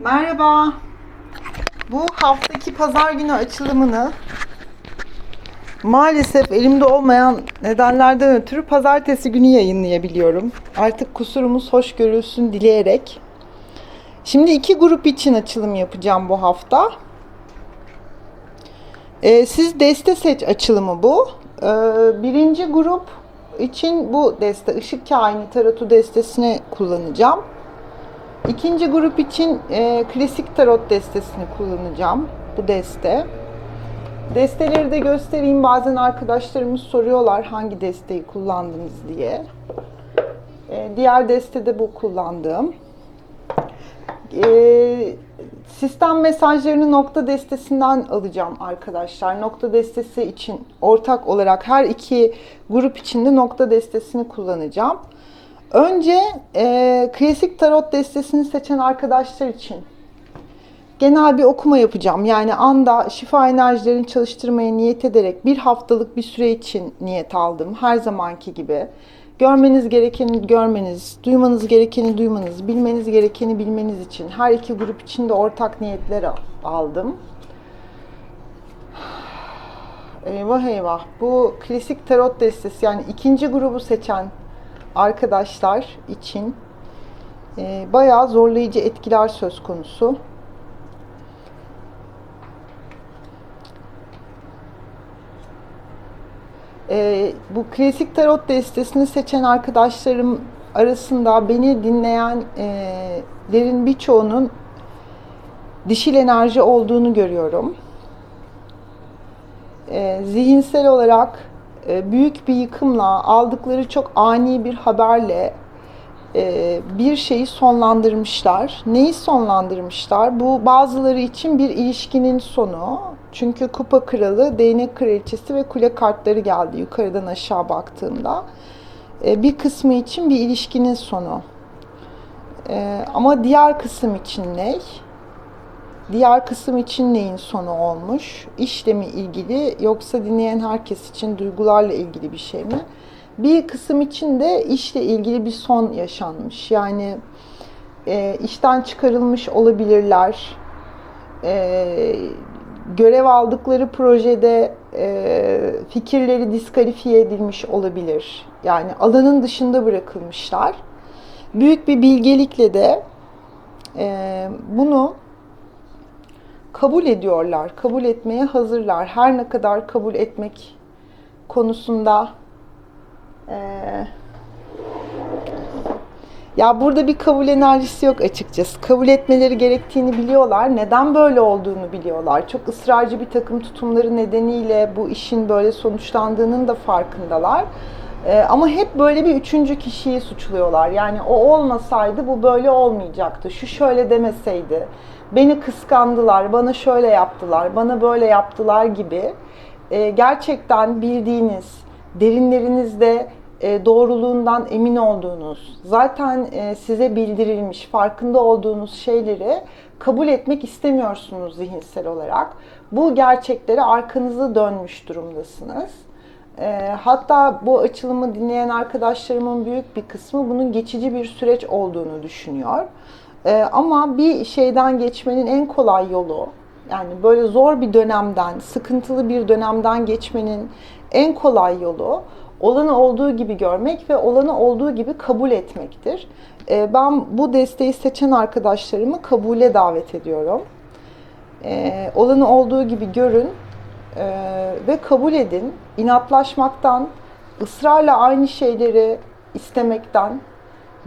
Merhaba. Bu haftaki pazar günü açılımını maalesef elimde olmayan nedenlerden ötürü pazartesi günü yayınlayabiliyorum. Artık kusurumuz hoş görülsün dileyerek. Şimdi iki grup için açılım yapacağım bu hafta. Ee, siz deste seç açılımı bu. Ee, birinci grup için bu deste ışık kaini tarotu destesini kullanacağım. İkinci grup için e, klasik tarot destesini kullanacağım. Bu deste. Desteleri de göstereyim. Bazen arkadaşlarımız soruyorlar hangi desteği kullandınız diye. E, diğer deste de bu kullandığım. E, sistem mesajlarını nokta destesinden alacağım arkadaşlar. Nokta destesi için ortak olarak her iki grup içinde nokta destesini kullanacağım. Önce e, klasik tarot destesini seçen arkadaşlar için genel bir okuma yapacağım. Yani anda şifa enerjilerini çalıştırmaya niyet ederek bir haftalık bir süre için niyet aldım. Her zamanki gibi. Görmeniz gerekeni görmeniz, duymanız gerekeni duymanız, bilmeniz gerekeni bilmeniz için her iki grup için de ortak niyetler aldım. Eyvah eyvah. Bu klasik tarot destesi yani ikinci grubu seçen arkadaşlar için e, bayağı zorlayıcı etkiler söz konusu. E, bu klasik tarot destesini seçen arkadaşlarım arasında beni dinleyenlerin birçoğunun dişil enerji olduğunu görüyorum. E, zihinsel olarak e, büyük bir yıkımla, aldıkları çok ani bir haberle e, bir şeyi sonlandırmışlar. Neyi sonlandırmışlar? Bu bazıları için bir ilişkinin sonu. Çünkü kupa kralı, değnek kraliçesi ve kule kartları geldi yukarıdan aşağı baktığımda. E, bir kısmı için bir ilişkinin sonu. Ama diğer kısım için ne? Diğer kısım için neyin sonu olmuş? İşle mi ilgili yoksa dinleyen herkes için duygularla ilgili bir şey mi? Bir kısım için de işle ilgili bir son yaşanmış. Yani e, işten çıkarılmış olabilirler. E, görev aldıkları projede e, fikirleri diskalifiye edilmiş olabilir. Yani alanın dışında bırakılmışlar. Büyük bir bilgelikle de e, bunu kabul ediyorlar, kabul etmeye hazırlar. Her ne kadar kabul etmek konusunda e, ya burada bir kabul enerjisi yok açıkçası. Kabul etmeleri gerektiğini biliyorlar. Neden böyle olduğunu biliyorlar. Çok ısrarcı bir takım tutumları nedeniyle bu işin böyle sonuçlandığının da farkındalar. Ee, ama hep böyle bir üçüncü kişiyi suçluyorlar. Yani o olmasaydı bu böyle olmayacaktı. Şu şöyle demeseydi beni kıskandılar, bana şöyle yaptılar, bana böyle yaptılar gibi e, gerçekten bildiğiniz, derinlerinizde e, doğruluğundan emin olduğunuz, zaten e, size bildirilmiş, farkında olduğunuz şeyleri kabul etmek istemiyorsunuz zihinsel olarak. Bu gerçeklere arkanızı dönmüş durumdasınız. E, hatta bu açılımı dinleyen arkadaşlarımın büyük bir kısmı bunun geçici bir süreç olduğunu düşünüyor. Ee, ama bir şeyden geçmenin en kolay yolu, yani böyle zor bir dönemden, sıkıntılı bir dönemden geçmenin en kolay yolu olanı olduğu gibi görmek ve olanı olduğu gibi kabul etmektir. Ee, ben bu desteği seçen arkadaşlarımı kabule davet ediyorum. Ee, olanı olduğu gibi görün e, ve kabul edin. İnatlaşmaktan, ısrarla aynı şeyleri istemekten,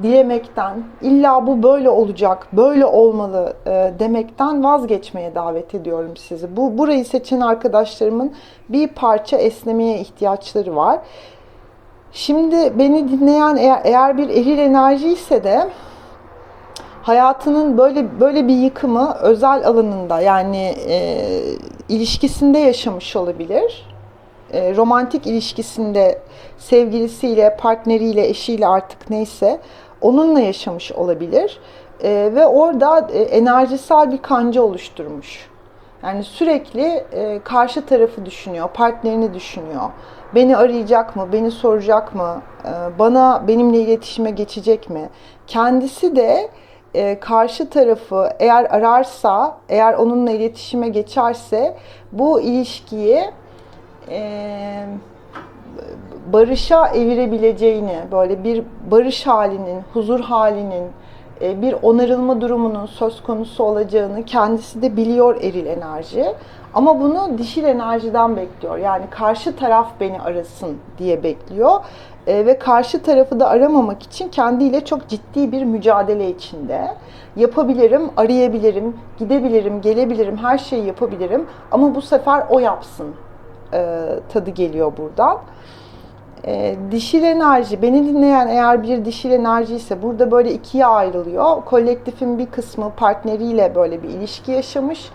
dilemekten, illa bu böyle olacak, böyle olmalı e, demekten vazgeçmeye davet ediyorum sizi. Bu burayı seçen arkadaşlarımın bir parça esnemeye ihtiyaçları var. Şimdi beni dinleyen eğer, eğer bir eril enerji ise de hayatının böyle böyle bir yıkımı özel alanında yani e, ilişkisinde yaşamış olabilir. E, romantik ilişkisinde sevgilisiyle, partneriyle, eşiyle artık neyse onunla yaşamış olabilir. E, ve orada e, enerjisel bir kanca oluşturmuş. Yani sürekli e, karşı tarafı düşünüyor, partnerini düşünüyor. Beni arayacak mı, beni soracak mı, e, bana benimle iletişime geçecek mi? Kendisi de e, karşı tarafı eğer ararsa, eğer onunla iletişime geçerse bu ilişkiyi e, barışa evirebileceğini, böyle bir barış halinin, huzur halinin, e, bir onarılma durumunun söz konusu olacağını kendisi de biliyor eril enerji. Ama bunu dişil enerjiden bekliyor. Yani karşı taraf beni arasın diye bekliyor. E, ve karşı tarafı da aramamak için kendiyle çok ciddi bir mücadele içinde. Yapabilirim, arayabilirim, gidebilirim, gelebilirim, her şeyi yapabilirim. Ama bu sefer o yapsın e, tadı geliyor buradan. E, dişil enerji, beni dinleyen eğer bir dişil enerji ise burada böyle ikiye ayrılıyor. Kolektifin bir kısmı partneriyle böyle bir ilişki yaşamış.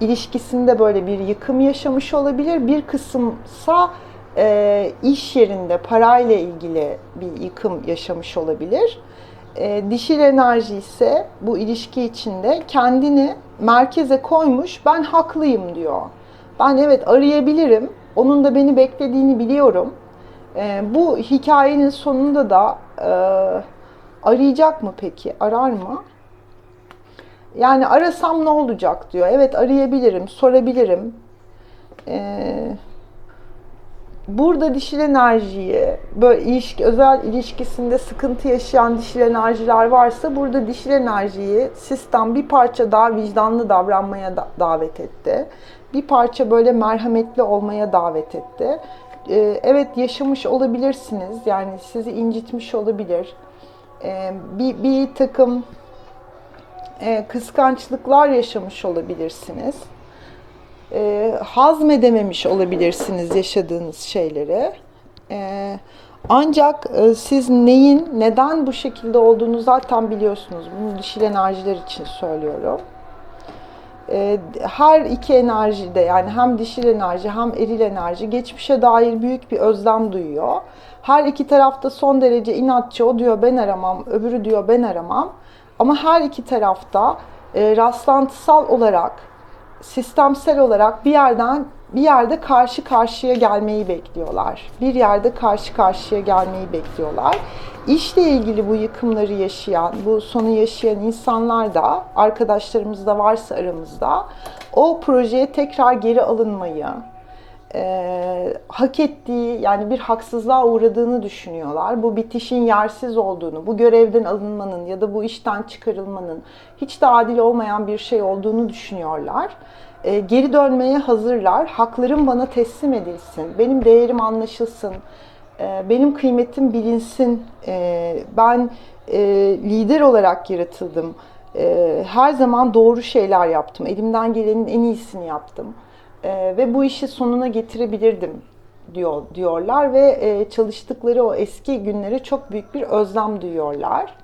İlişkisinde böyle bir yıkım yaşamış olabilir. Bir kısımsa e, iş yerinde parayla ilgili bir yıkım yaşamış olabilir. E, dişil enerji ise bu ilişki içinde kendini merkeze koymuş, ben haklıyım diyor. Ben evet arayabilirim, onun da beni beklediğini biliyorum. E, bu hikayenin sonunda da e, arayacak mı peki, arar mı? Yani arasam ne olacak diyor. Evet arayabilirim, sorabilirim. Eee burada dişil enerjiyi böyle ilişki, özel ilişkisinde sıkıntı yaşayan dişil enerjiler varsa burada dişil enerjiyi sistem bir parça daha vicdanlı davranmaya da, davet etti. Bir parça böyle merhametli olmaya davet etti. Ee, evet yaşamış olabilirsiniz. Yani sizi incitmiş olabilir. Ee, bir, bir takım e, kıskançlıklar yaşamış olabilirsiniz e, hazmedememiş olabilirsiniz yaşadığınız şeyleri. E, ancak e, siz neyin, neden bu şekilde olduğunu zaten biliyorsunuz. Bunu dişil enerjiler için söylüyorum. E, her iki enerjide yani hem dişil enerji hem eril enerji geçmişe dair büyük bir özlem duyuyor. Her iki tarafta son derece inatçı. O diyor ben aramam, öbürü diyor ben aramam. Ama her iki tarafta e, rastlantısal olarak sistemsel olarak bir yerden bir yerde karşı karşıya gelmeyi bekliyorlar. Bir yerde karşı karşıya gelmeyi bekliyorlar. İşle ilgili bu yıkımları yaşayan, bu sonu yaşayan insanlar da arkadaşlarımız da varsa aramızda o projeye tekrar geri alınmayı, e, hak ettiği yani bir haksızlığa uğradığını düşünüyorlar. Bu bitişin yersiz olduğunu, bu görevden alınmanın ya da bu işten çıkarılmanın hiç de adil olmayan bir şey olduğunu düşünüyorlar. E, geri dönmeye hazırlar. Haklarım bana teslim edilsin, benim değerim anlaşılsın, e, benim kıymetim bilinsin. E, ben e, lider olarak yaratıldım. E, her zaman doğru şeyler yaptım. Elimden gelenin en iyisini yaptım e, ve bu işi sonuna getirebilirdim diyor diyorlar ve e, çalıştıkları o eski günlere çok büyük bir özlem duyuyorlar.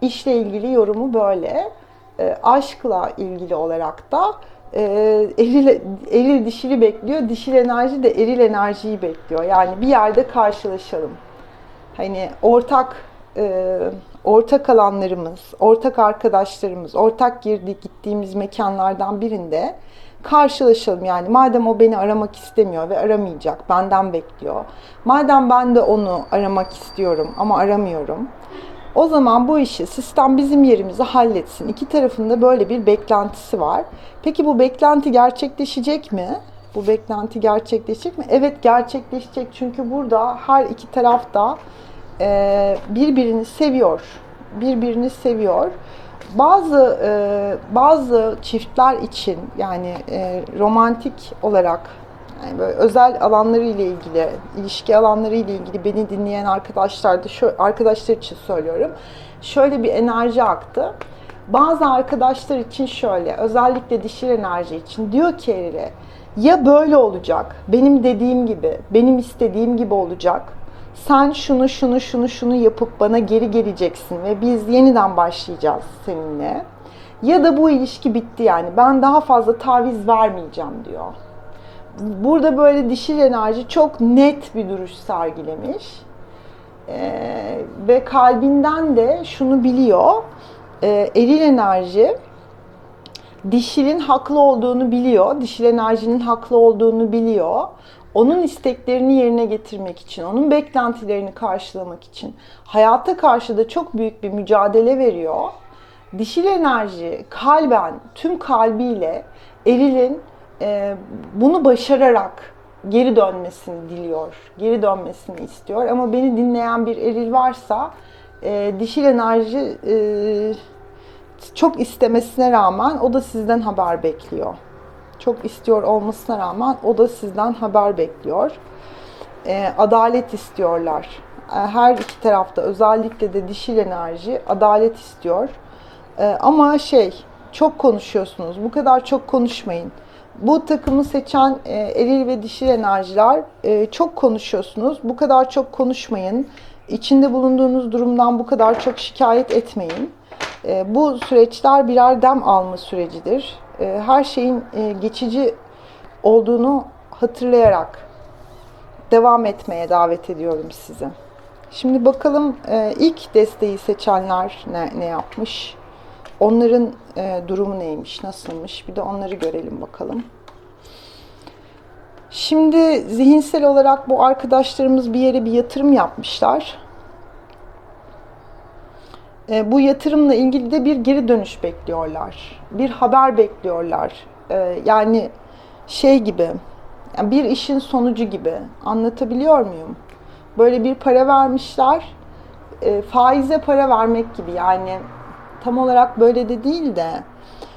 İşle ilgili yorumu böyle. E, aşkla ilgili olarak da e, eril, eril dişili bekliyor. Dişil enerji de eril enerjiyi bekliyor. Yani bir yerde karşılaşalım. Hani ortak e, ortak alanlarımız, ortak arkadaşlarımız, ortak girdik gittiğimiz mekanlardan birinde karşılaşalım yani madem o beni aramak istemiyor ve aramayacak benden bekliyor madem ben de onu aramak istiyorum ama aramıyorum o zaman bu işi sistem bizim yerimizi halletsin. İki tarafında böyle bir beklentisi var. Peki bu beklenti gerçekleşecek mi? Bu beklenti gerçekleşecek mi? Evet gerçekleşecek çünkü burada her iki taraf da birbirini seviyor. Birbirini seviyor bazı e, bazı çiftler için yani e, romantik olarak yani böyle özel alanları ile ilgili, ilişki alanları ile ilgili beni dinleyen arkadaşlar da şu arkadaşlar için söylüyorum. Şöyle bir enerji aktı. Bazı arkadaşlar için şöyle, özellikle dişil enerji için diyor ki Eril'e ya böyle olacak, benim dediğim gibi, benim istediğim gibi olacak sen şunu şunu şunu şunu yapıp bana geri geleceksin ve biz yeniden başlayacağız seninle. Ya da bu ilişki bitti yani ben daha fazla taviz vermeyeceğim diyor. Burada böyle dişil enerji çok net bir duruş sergilemiş. Ee, ve kalbinden de şunu biliyor. Ee, eril enerji dişilin haklı olduğunu biliyor. Dişil enerjinin haklı olduğunu biliyor onun isteklerini yerine getirmek için, onun beklentilerini karşılamak için hayata karşı da çok büyük bir mücadele veriyor. Dişil enerji kalben, tüm kalbiyle erilin e, bunu başararak geri dönmesini diliyor. Geri dönmesini istiyor. Ama beni dinleyen bir eril varsa e, dişil enerji e, çok istemesine rağmen o da sizden haber bekliyor. Çok istiyor olmasına rağmen o da sizden haber bekliyor. E, adalet istiyorlar. Her iki tarafta özellikle de dişil enerji adalet istiyor. Ama şey çok konuşuyorsunuz. Bu kadar çok konuşmayın. Bu takımı seçen e, eril ve dişil enerjiler e, çok konuşuyorsunuz. Bu kadar çok konuşmayın. İçinde bulunduğunuz durumdan bu kadar çok şikayet etmeyin. E, bu süreçler birer dem alma sürecidir. E, her şeyin e, geçici olduğunu hatırlayarak devam etmeye davet ediyorum sizi. Şimdi bakalım e, ilk desteği seçenler ne, ne yapmış? Onların e, durumu neymiş, nasılmış? Bir de onları görelim bakalım. Şimdi zihinsel olarak bu arkadaşlarımız bir yere bir yatırım yapmışlar. E, bu yatırımla ilgili de bir geri dönüş bekliyorlar. Bir haber bekliyorlar. E, yani şey gibi, yani bir işin sonucu gibi. Anlatabiliyor muyum? Böyle bir para vermişler. E, faize para vermek gibi yani tam olarak böyle de değil de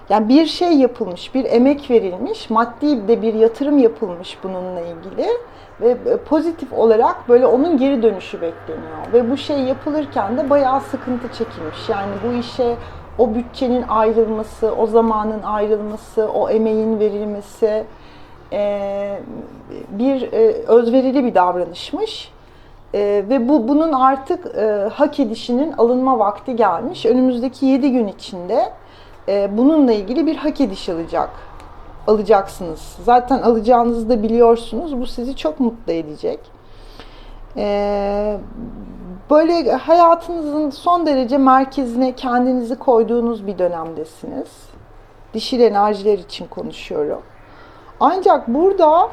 yani bir şey yapılmış, bir emek verilmiş, maddi de bir yatırım yapılmış bununla ilgili ve pozitif olarak böyle onun geri dönüşü bekleniyor. Ve bu şey yapılırken de bayağı sıkıntı çekilmiş. Yani bu işe o bütçenin ayrılması, o zamanın ayrılması, o emeğin verilmesi bir özverili bir davranışmış. Ve bu bunun artık hak edişinin alınma vakti gelmiş. Önümüzdeki 7 gün içinde bununla ilgili bir hak ediş alacak alacaksınız. Zaten alacağınızı da biliyorsunuz. Bu sizi çok mutlu edecek. Ee, böyle hayatınızın son derece merkezine kendinizi koyduğunuz bir dönemdesiniz. Dişil enerjiler için konuşuyorum. Ancak burada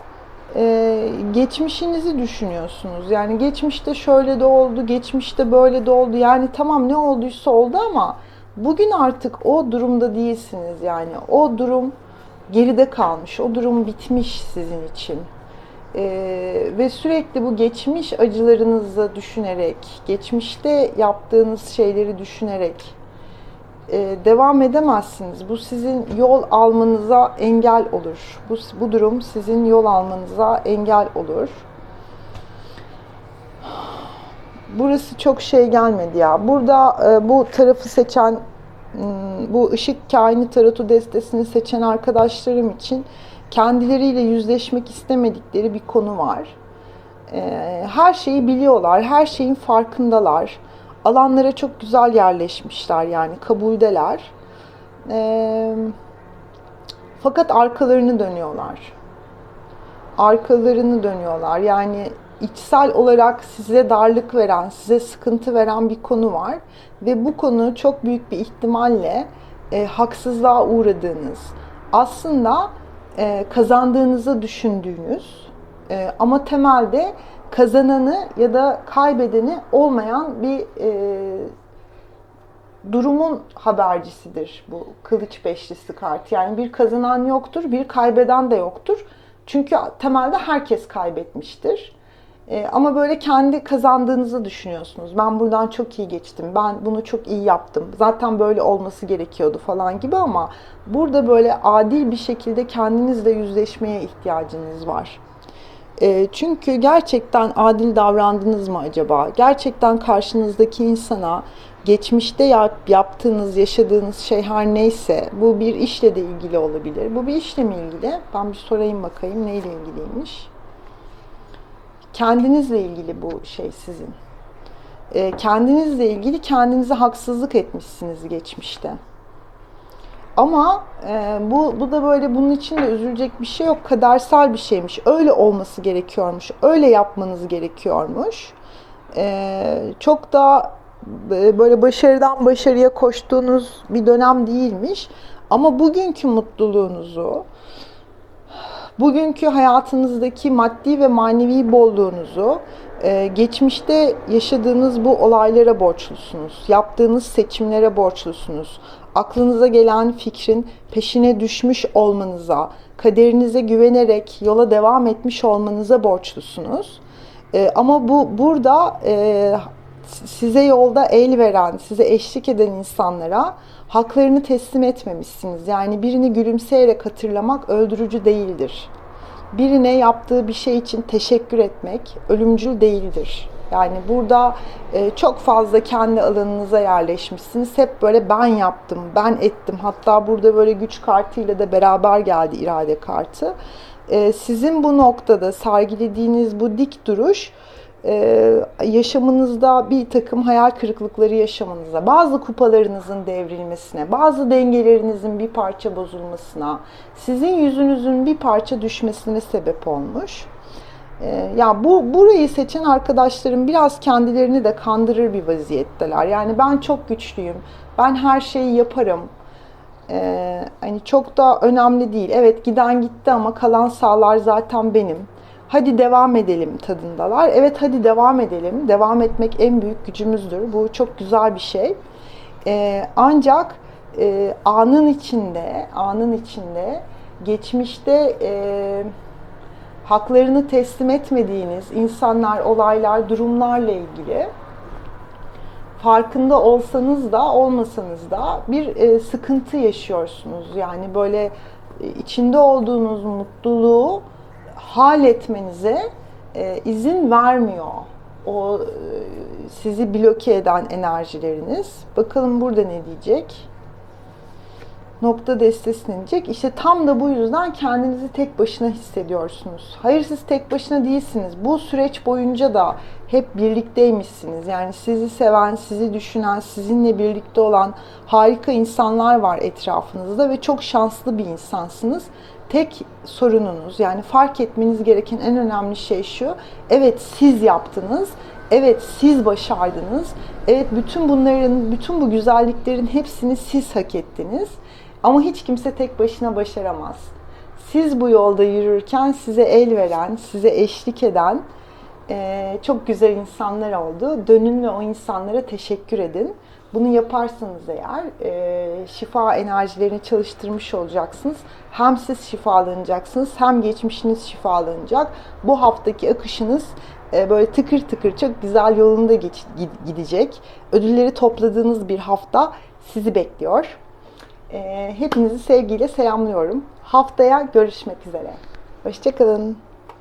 e, geçmişinizi düşünüyorsunuz. Yani geçmişte şöyle de oldu, geçmişte böyle de oldu. Yani tamam ne olduysa oldu ama bugün artık o durumda değilsiniz. Yani o durum geride kalmış. O durum bitmiş sizin için. Ee, ve sürekli bu geçmiş acılarınızı düşünerek, geçmişte yaptığınız şeyleri düşünerek e, devam edemezsiniz. Bu sizin yol almanıza engel olur. Bu, bu durum sizin yol almanıza engel olur. Burası çok şey gelmedi ya. Burada e, bu tarafı seçen Hmm, bu ışık kaini tarotu destesini seçen arkadaşlarım için kendileriyle yüzleşmek istemedikleri bir konu var. Ee, her şeyi biliyorlar, her şeyin farkındalar. Alanlara çok güzel yerleşmişler yani kabuldeler. Ee, fakat arkalarını dönüyorlar. Arkalarını dönüyorlar. Yani içsel olarak size darlık veren, size sıkıntı veren bir konu var ve bu konu çok büyük bir ihtimalle e, haksızlığa uğradığınız, aslında e, kazandığınızı düşündüğünüz e, ama temelde kazananı ya da kaybedeni olmayan bir e, durumun habercisidir bu kılıç beşlisi kart. Yani bir kazanan yoktur, bir kaybeden de yoktur. Çünkü temelde herkes kaybetmiştir. E, ama böyle kendi kazandığınızı düşünüyorsunuz. Ben buradan çok iyi geçtim. Ben bunu çok iyi yaptım. Zaten böyle olması gerekiyordu falan gibi ama burada böyle adil bir şekilde kendinizle yüzleşmeye ihtiyacınız var. E, çünkü gerçekten adil davrandınız mı acaba? Gerçekten karşınızdaki insana geçmişte yap, yaptığınız, yaşadığınız şey her neyse bu bir işle de ilgili olabilir. Bu bir işle mi ilgili? Ben bir sorayım bakayım neyle ilgiliymiş kendinizle ilgili bu şey sizin. E, kendinizle ilgili kendinize haksızlık etmişsiniz geçmişte. Ama e, bu, bu da böyle bunun için de üzülecek bir şey yok. Kadersel bir şeymiş. Öyle olması gerekiyormuş. Öyle yapmanız gerekiyormuş. E, çok da böyle başarıdan başarıya koştuğunuz bir dönem değilmiş. Ama bugünkü mutluluğunuzu, bugünkü hayatınızdaki maddi ve manevi bolluğunuzu Ee, geçmişte yaşadığınız bu olaylara borçlusunuz. Yaptığınız seçimlere borçlusunuz. Aklınıza gelen fikrin peşine düşmüş olmanıza, kaderinize güvenerek yola devam etmiş olmanıza borçlusunuz. Ee, ama bu burada e, size yolda el veren, size eşlik eden insanlara haklarını teslim etmemişsiniz. Yani birini gülümseyerek hatırlamak öldürücü değildir. Birine yaptığı bir şey için teşekkür etmek ölümcül değildir. Yani burada e, çok fazla kendi alanınıza yerleşmişsiniz. Hep böyle ben yaptım, ben ettim. Hatta burada böyle güç kartıyla da beraber geldi irade kartı. E, sizin bu noktada sergilediğiniz bu dik duruş e, yaşamınızda bir takım hayal kırıklıkları yaşamanıza, bazı kupalarınızın devrilmesine, bazı dengelerinizin bir parça bozulmasına, sizin yüzünüzün bir parça düşmesine sebep olmuş. E, ya bu burayı seçen arkadaşlarım biraz kendilerini de kandırır bir vaziyetteler. Yani ben çok güçlüyüm, ben her şeyi yaparım. Ee, hani çok da önemli değil. Evet giden gitti ama kalan sağlar zaten benim hadi devam edelim tadındalar. Evet hadi devam edelim. Devam etmek en büyük gücümüzdür. Bu çok güzel bir şey. Ee, ancak e, anın içinde, anın içinde geçmişte e, haklarını teslim etmediğiniz insanlar, olaylar, durumlarla ilgili farkında olsanız da olmasanız da bir e, sıkıntı yaşıyorsunuz. Yani böyle e, içinde olduğunuz mutluluğu hal etmenize e, izin vermiyor. O e, sizi bloke eden enerjileriniz. Bakalım burada ne diyecek? Nokta destesine. İşte tam da bu yüzden kendinizi tek başına hissediyorsunuz. Hayır siz tek başına değilsiniz. Bu süreç boyunca da hep birlikteymişsiniz. Yani sizi seven, sizi düşünen, sizinle birlikte olan harika insanlar var etrafınızda ve çok şanslı bir insansınız tek sorununuz yani fark etmeniz gereken en önemli şey şu. Evet siz yaptınız. Evet siz başardınız. Evet bütün bunların, bütün bu güzelliklerin hepsini siz hak ettiniz. Ama hiç kimse tek başına başaramaz. Siz bu yolda yürürken size el veren, size eşlik eden e, çok güzel insanlar oldu. Dönün ve o insanlara teşekkür edin. Bunu yaparsanız eğer e, şifa enerjilerini çalıştırmış olacaksınız. Hem siz şifalanacaksınız hem geçmişiniz şifalanacak. Bu haftaki akışınız e, böyle tıkır tıkır çok güzel yolunda geç, gidecek. Ödülleri topladığınız bir hafta sizi bekliyor. E, hepinizi sevgiyle selamlıyorum. Haftaya görüşmek üzere. Hoşçakalın.